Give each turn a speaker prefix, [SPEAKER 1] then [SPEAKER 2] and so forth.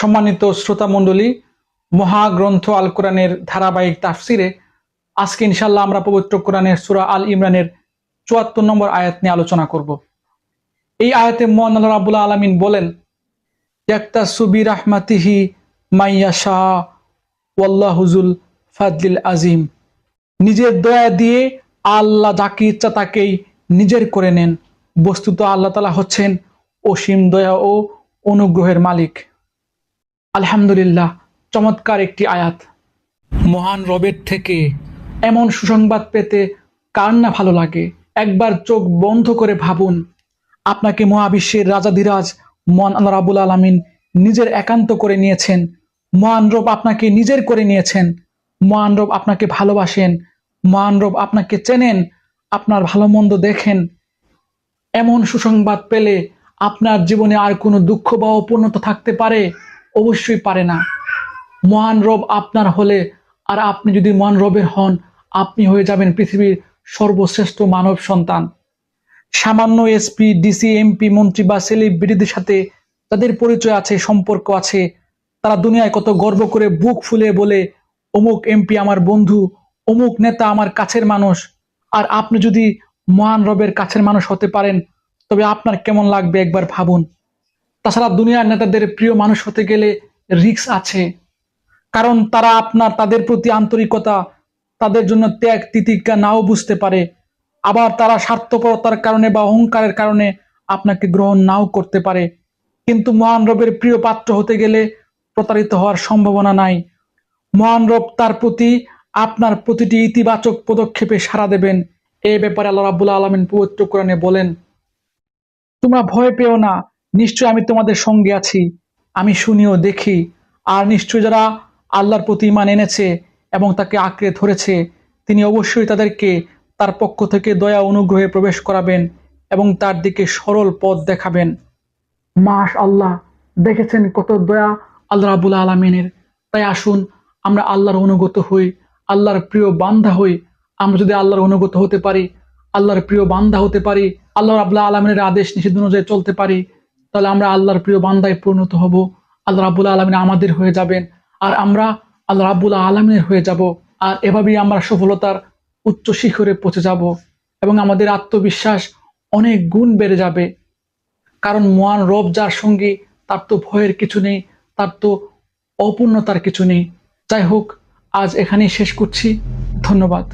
[SPEAKER 1] সম্মানিত শ্রোতা মণ্ডলী মহাগ্রন্থ আল কোরআনের ধারাবাহিক তাফসিরে আজকে ইনশাল্লাহ আমরা পবিত্র কোরআনের সুরা আল ইমরানের চুয়াত্তর নম্বর আয়াত নিয়ে আলোচনা করব। এই আয়াতে মোহান আল্লাহ রাবুল্লাহ আলমিন বলেন একটা সুবি রাহমাতিহি মাইয়া শাহ ওয়াল্লাহ হুজুল ফাদলিল আজিম নিজের দয়া দিয়ে আল্লাহ যাকে ইচ্ছা তাকেই নিজের করে নেন। বস্তুত আল্লাহ তালা হচ্ছেন অসীম দয়া ও অনুগ্রহের মালিক। আলহামদুলিল্লাহ চমৎকার একটি আয়াত। মহান রবের থেকে এমন সুসংবাদ পেতে কার না ভালো লাগে? একবার চোখ বন্ধ করে ভাবুন আপনাকে মহাবিশ্বের রাজাধিরাজ মহান আল্লাহ রাবুল আলমিন নিজের একান্ত করে নিয়েছেন। মহান রব আপনাকে নিজের করে নিয়েছেন। মহান রব আপনাকে ভালোবাসেন। মহান রব আপনাকে চেনেন আপনার ভালো মন্দ দেখেন। এমন সুসংবাদ পেলে আপনার জীবনে আর কোনো দুঃখ বা অপূর্ণতা থাকতে পারে? অবশ্যই পারে না। মহান রব আপনার হলে, আর আপনি যদি মহান রবের হন, আপনি হয়ে যাবেন পৃথিবীর সর্বশ্রেষ্ঠ মানব সন্তান। সামান্য এসপি ডিসি, এমপি, মন্ত্রী বা সেলিব্রিটিদের সাথে তাদের পরিচয় আছে, সম্পর্ক আছে। তারা দুনিয়ায় কত গর্ব করে বুক ফুলে বলে, অমুক এমপি আমার বন্ধু, অমুক নেতা আমার কাছের মানুষ। আর আপনি যদি মহান রবের কাছের মানুষ হতে পারেন, তবে আপনার কেমন লাগবে একবার ভাবুন। তাছাড়া দুনিয়ার নেতাদের প্রিয় মানুষ হতে গেলে রিক্স আছে। কারণ তারা আপনার, তাদের প্রতি আন্তরিকতা, তাদের জন্য ত্যাগ তিতিজ্ঞা নাও বুঝতে পারে। আবার তারা স্বার্থপরতার কারণে বা অহংকারের কারণে আপনাকে গ্রহণ নাও করতে পারে। কিন্তু মহান রবের প্রিয় পাত্র হতে গেলে প্রতারিত হওয়ার সম্ভাবনা নাই। মহান রব তার প্রতি আপনার প্রতিটি ইতিবাচক পদক্ষেপে সাড়া দেবেন। এ ব্যাপারে আল্লাহ রাবুল্লাহ আলমিন পবিত্র কোরআনে বলেন, তোমরা ভয় পেও না। নিশ্চয় আমি তোমাদের সঙ্গে আছি, আমি শুনিও, দেখি। আর নিশ্চয় যারা আল্লাহর প্রতি ইমান এনেছে এবং তাকে আঁকড়ে ধরেছে, তিনি অবশ্যই তাদেরকে তার পক্ষ থেকে দয়া অনুগ্রহে প্রবেশ করাবেন এবং তার দিকে সরল পথ দেখাবেন। মাস আল্লাহ দেখেছেন কত দয়া আল্লাহ রাবুল আলমিনের। তাই আসুন, আমরা আল্লাহর অনুগত হই, আল্লাহর প্রিয় বান্ধা হই। আমরা যদি আল্লাহর অনুগত হতে পারি, আল্লাহর প্রিয় বান্ধা হতে পারি, আল্লাহ রাবুল্লাহ আলমিনের আদেশ নিষেধ অনুযায়ী চলতে পারি তাহলে আমরা আল্লাহর প্রিয় বান্দায় পরিণত হব। আল্লাহ রাবুল্লাহ আলমিন আমাদের হয়ে যাবেন। আর আমরা আল্লাহ রাবুল্লাহ আলমিনের হয়ে যাব। আর এভাবেই আমরা সফলতার উচ্চ শিখরে পৌঁছে যাব। এবং আমাদের আত্মবিশ্বাস অনেক গুণ বেড়ে যাবে। কারণ মহান রব যার সঙ্গে তার তো ভয়ের কিছু নেই, তার তো অপূর্ণতার কিছু নেই। যাই হোক, আজ এখানেই শেষ করছি। ধন্যবাদ।